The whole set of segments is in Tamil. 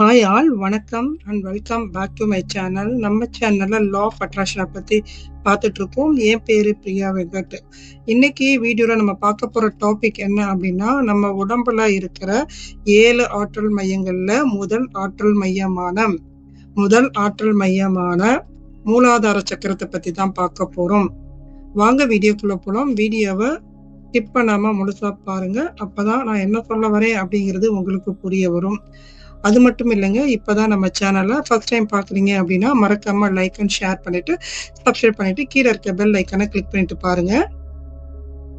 ஹாய் ஆல் வணக்கம் and welcome back to my channel நம்ம சேனலில் லா ஆஃப் அட்ராக்ஷனை பற்றி பார்த்துட்ருக்கோம். என் பேர் பிரியா வெங்கட். இன்னைக்கு வீடியோவில் நம்ம பார்க்க போகிற டாபிக் என்ன அப்படின்னா நம்ம உடம்புல இருக்கிற ஏழு ஆற்றல் மையங்களில் முதல் ஆற்றல் மையமான முதல் ஆற்றல் மையமான மூலாதார சக்கரத்தை பற்றி தான் பார்க்க போகிறோம் வாங்க வீடியோக்குள்ளே போகலாம் வீடியோவை ஸ்கிப் முழுசாக பாருங்கள் அப்போ தான் நான் என்ன சொல்ல வரேன் அப்படிங்கிறது உங்களுக்கு புரிய வரும். அது மட்டும் இல்லைங்க இப்போதான் நம்ம சேனலை ஃபர்ஸ்ட் டைம் பார்க்குறீங்க அப்படின்னா மறக்காம லைக் அண்ட் ஷேர் பண்ணிட்டு சப்ஸ்கிரைப் பண்ணிட்டு கீழே இருக்க பெல் ஐக்கனை கிளிக் பண்ணிட்டு பாருங்க.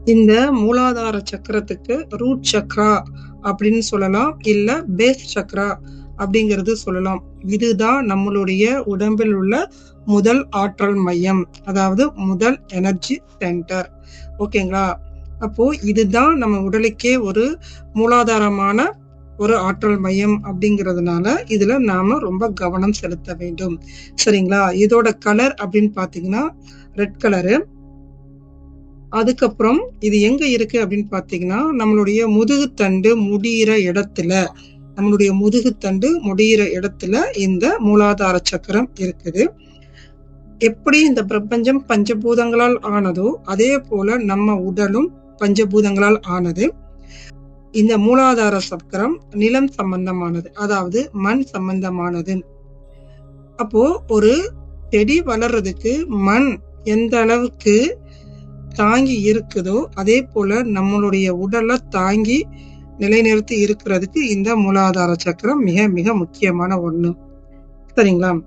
இந்த மூலாதார சக்கரத்துக்கு ரூட் சக்ரா அப்படின்னு சொல்லலாம் இல்லை பேஸ் சக்ரா அப்படிங்கிறது சொல்லலாம். இதுதான் நம்மளுடைய உடம்பில் உள்ள முதல் ஆற்றல் மையம் அதாவது முதல் எனர்ஜி சென்டர் ஓகேங்களா அப்போ இதுதான் நம்ம உடலுக்கே ஒரு மூலாதாரமான ஒரு ஆற்றல் மையம் அப்படிங்கிறதுனால இதுல நாம ரொம்ப கவனம் செலுத்த வேண்டும். சரிங்களா? இதோட கலர் அப்படின்னு பாத்தீங்கன்னா ரெட் கலரு அதுக்கப்புறம் இது எங்க இருக்கு அப்படின்னு பாத்தீங்கன்னா நம்மளுடைய முதுகுத்தண்டு முடியிற இடத்துல நம்மளுடைய முதுகுத்தண்டு முடியிற இடத்துல இந்த மூலாதார சக்கரம் இருக்குது. எப்படி இந்த பிரபஞ்சம் பஞ்சபூதங்களால் ஆனதோ அதே போல நம்ம உடலும் பஞ்சபூதங்களால் ஆனது. இந்த மூலாதார சக்கரம் நிலம் சம்பந்தமானது அதாவது மண் சம்பந்தமானது. அப்போ ஒரு செடி வளர்றதுக்கு மண் எந்த அளவுக்கு தாங்கி இருக்குதோ அதே போல நம்மளுடைய உடலை தாங்கி நிலைநிறுத்தி இருக்கிறதுக்கு இந்த மூலாதார சக்கரம் மிக மிக முக்கியமான ஒண்ணு. சரிங்களா?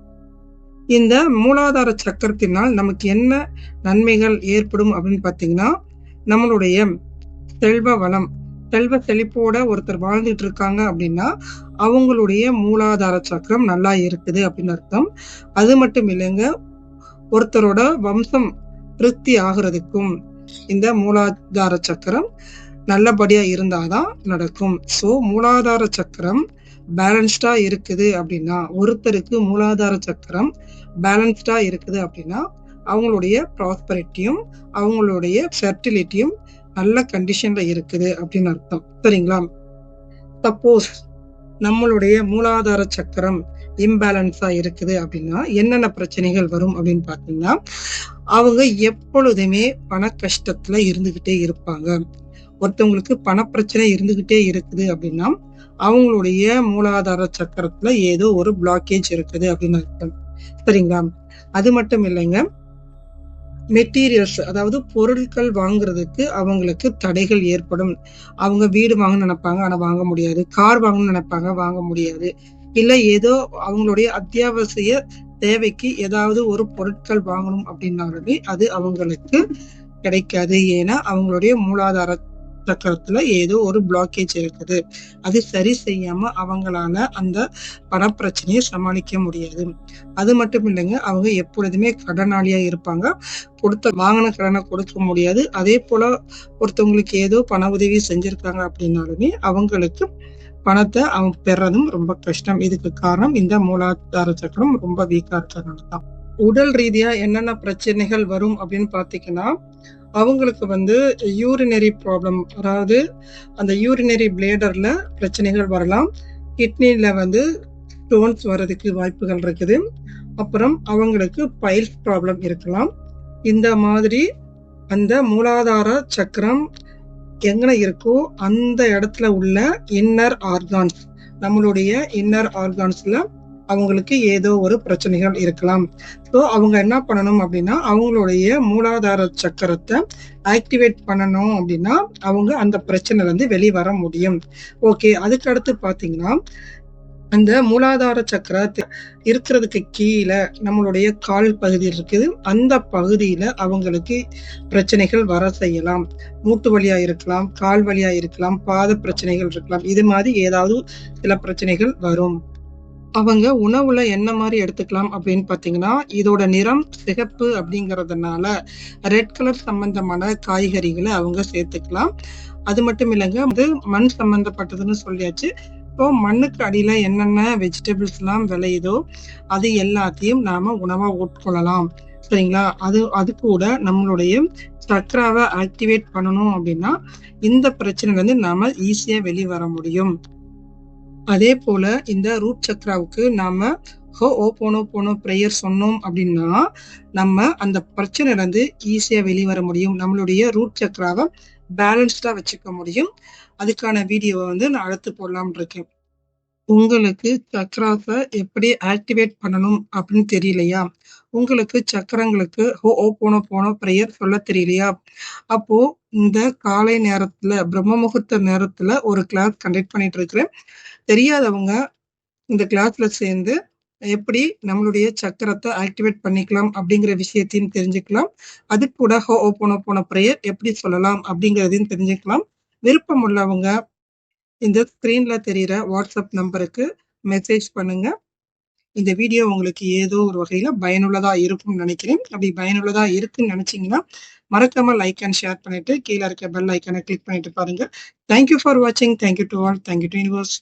இந்த மூலாதார சக்கரத்தினால் நமக்கு என்ன நன்மைகள் ஏற்படும் அப்படின்னு பார்த்தீங்கன்னா நம்மளுடைய செல்வ வளம் செல்வ செழிப்போட ஒருத்தர் வாழ்ந்துட்டு இருக்காங்க அப்படின்னா அவங்களுடைய மூலாதார சக்கரம் நல்லா இருக்குது அப்படின்னு அர்த்தம். அது மட்டும் இல்லைங்க ஒருத்தரோட வம்சம் திருப்தி ஆகிறதுக்கும் இந்த மூலாதார சக்கரம் நல்லபடியா இருந்தாதான் நடக்கும். சோ மூலாதார சக்கரம் பேலன்ஸ்டா இருக்குது அப்படின்னா ஒருத்தருக்கு மூலாதார சக்கரம் பேலன்ஸ்டா இருக்குது அப்படின்னா அவங்களுடைய ப்ராஸ்பரிட்டியும் அவங்களுடைய ஃபெர்டிலிட்டியும் நல்ல கண்டிஷன்ல இருக்குது அப்படின்னு அர்த்தம். சரிங்களா? சப்போஸ் நம்மளுடைய மூலாதார சக்கரம் இம்பேலன்ஸா இருக்குது அப்படின்னா என்னென்ன பிரச்சனைகள் வரும் அப்படின்னு பாத்தீங்கன்னா அவங்க எப்பொழுதுமே பண கஷ்டத்துல இருந்துகிட்டே இருப்பாங்க. ஒருத்தவங்களுக்கு பணப்பிரச்சனை இருந்துகிட்டே இருக்குது அப்படின்னா அவங்களுடைய மூலாதார சக்கரத்துல ஏதோ ஒரு பிளாக்கேஜ் இருக்குது அப்படின்னு அர்த்தம். சரிங்களா? அது மட்டும் இல்லைங்க மெட்டீரியல்ஸ் அதாவது பொருட்கள் வாங்குறதுக்கு அவங்களுக்கு தடைகள் ஏற்படும். அவங்க வீடு வாங்க நினைப்பாங்க ஆனால் வாங்க முடியாது. கார் வாங்கணும்னு நினைப்பாங்க வாங்க முடியாது. இல்லை ஏதோ அவங்களுடைய அத்தியாவசிய தேவைக்கு ஏதாவது ஒரு பொருட்கள் வாங்கணும் அப்படின்னாலுமே அது அவங்களுக்கு கிடைக்காது. ஏன்னா அவங்களுடைய மூலாதார சக்கரத்துல ஏதோ ஒரு பிளாக்கேஜ் இருக்குது. அது சரி செய்யாம அவங்களால அந்த பணப்பிரச்சனையை சமாளிக்க முடியாது. அது மட்டும் இல்லைங்க அவங்க எப்பொழுதுமே கடனாளியா இருப்பாங்க. கொடுத்த வாங்கின கடனை கொடுக்க முடியாது. அதே போல ஒருத்தவங்களுக்கு ஏதோ பண உதவி செஞ்சிருக்காங்க அப்படின்னாலுமே அவங்களுக்கு பணத்தை அவங்க பெறதும் ரொம்ப கஷ்டம். இதுக்கு காரணம் இந்த மூலாதார சக்கரம் ரொம்ப வீக்கா இருக்கிறதுனால தான் உடல் ரீதியா என்னென்ன பிரச்சனைகள் வரும் அப்படின்னு பாத்தீங்கன்னா அவங்களுக்கு வந்து யூரினரி ப்ராப்ளம் அதாவது அந்த யூரினரி பிளேடரில் பிரச்சனைகள் வரலாம். கிட்னியில் வந்து ஸ்டோன்ஸ் வர்றதுக்கு வாய்ப்புகள் இருக்குது. அப்புறம் அவங்களுக்கு பைல்ஸ் ப்ராப்ளம் இருக்கலாம். இந்த மாதிரி அந்த மூலாதார சக்கரம் எங்கே இருக்கோ அந்த இடத்துல உள்ள இன்னர் ஆர்கான்ஸ் நம்மளுடைய இன்னர் ஆர்கான்ஸில் அவங்களுக்கு ஏதோ ஒரு பிரச்சனைகள் இருக்கலாம். ஸோ அவங்க என்ன பண்ணணும் அப்படின்னா அவங்களுடைய மூலாதார சக்கரத்தை ஆக்டிவேட் பண்ணணும் அப்படின்னா அவங்க அந்த பிரச்சனைல இருந்து வெளியே வர முடியும். ஓகே அதுக்கு அடுத்து பாத்தீங்கன்னா அந்த மூலாதார சக்கரத்தை இருக்கிறதுக்கு கீழே நம்மளுடைய கால் பகுதி இருக்குது. அந்த பகுதியில் அவங்களுக்கு பிரச்சனைகள் வர செய்யலாம். மூட்டு வழியா இருக்கலாம் கால் வழியா இருக்கலாம் பாத பிரச்சனைகள் இருக்கலாம். இது மாதிரி ஏதாவது சில பிரச்சனைகள் வரும். அவங்க உணவுல என்ன மாதிரி எடுத்துக்கலாம் அப்படின்னு பாத்தீங்கன்னா இதோட நிறம் சிகப்பு அப்படிங்கறதுனால ரெட் கலர் சம்பந்தமான காய்கறிகளை அவங்க சேர்த்துக்கலாம். அது மட்டும் இல்லைங்க வந்து மண் சம்பந்தப்பட்டதுன்னு சொல்லியாச்சு. இப்போ மண்ணுக்கு அடியில என்னென்ன வெஜிடபிள்ஸ் எல்லாம் விளையுதோ அது எல்லாத்தையும் நாம உணவா உட்கொள்ளலாம். சரிங்களா? அது அது கூட நம்மளுடைய சக்கராவை ஆக்டிவேட் பண்ணணும் அப்படின்னா இந்த பிரச்சனைல இருந்து நாம ஈஸியா வெளியே வர முடியும். அதே போல இந்த ரூட் சக்ராவுக்கு நாம ஹோ ஓ போனோ போனோ ப்ரேயர் சொன்னோம் அப்படின்னா நம்ம அந்த பிரச்சனையில இருந்து ஈஸியா வெளிவர முடியும். நம்மளுடைய ரூட் சக்ராவை பேலன்ஸ்டா வச்சுக்க முடியும். அதுக்கான வீடியோவை வந்து நான் அடுத்து போடலாம்னு இருக்கேன். உங்களுக்கு சக்ராஸை எப்படி ஆக்டிவேட் பண்ணணும் அப்படின்னு தெரியலையா? உங்களுக்கு சக்கரங்களுக்கு ஹோ ஓ போனோ போனோ ப்ரேயர் சொல்ல தெரியலையா? அப்போ இந்த காலை நேரத்துல பிரம்ம முகூர்த்த நேரத்துல ஒரு கிளாஸ் கண்டக்ட் பண்ணிட்டு இருக்கிறேன். தெரியாதவங்க இந்த கிளாஸ்ல சேர்ந்து எப்படி நம்மளுடைய சக்கரத்தை ஆக்டிவேட் பண்ணிக்கலாம் அப்படிங்கிற விஷயத்தையும் தெரிஞ்சுக்கலாம். அது கூட ஹோ ஓ போனோ போன ப்ரேயர் எப்படி சொல்லலாம் அப்படிங்கிறதையும் தெரிஞ்சுக்கலாம். விருப்பம் உள்ளவங்க இந்த ஸ்க்ரீன்ல தெரியிற வாட்ஸ்அப் நம்பருக்கு மெசேஜ் பண்ணுங்க. இந்த வீடியோ உங்களுக்கு ஏதோ ஒரு வகையில பயனுள்ளதா இருக்கும்னு நினைக்கிறேன். அப்படி பயனுள்ளதா இருக்குன்னு நினைச்சீங்கன்னா மறக்காம லைக் அண்ட் ஷேர் பண்ணிட்டு கீழே இருக்க பெல் ஐக்கனை கிளிக் பண்ணிட்டு பாருங்க. தேங்க்யூ ஃபார் வாட்சிங் thank you to all thank you to universe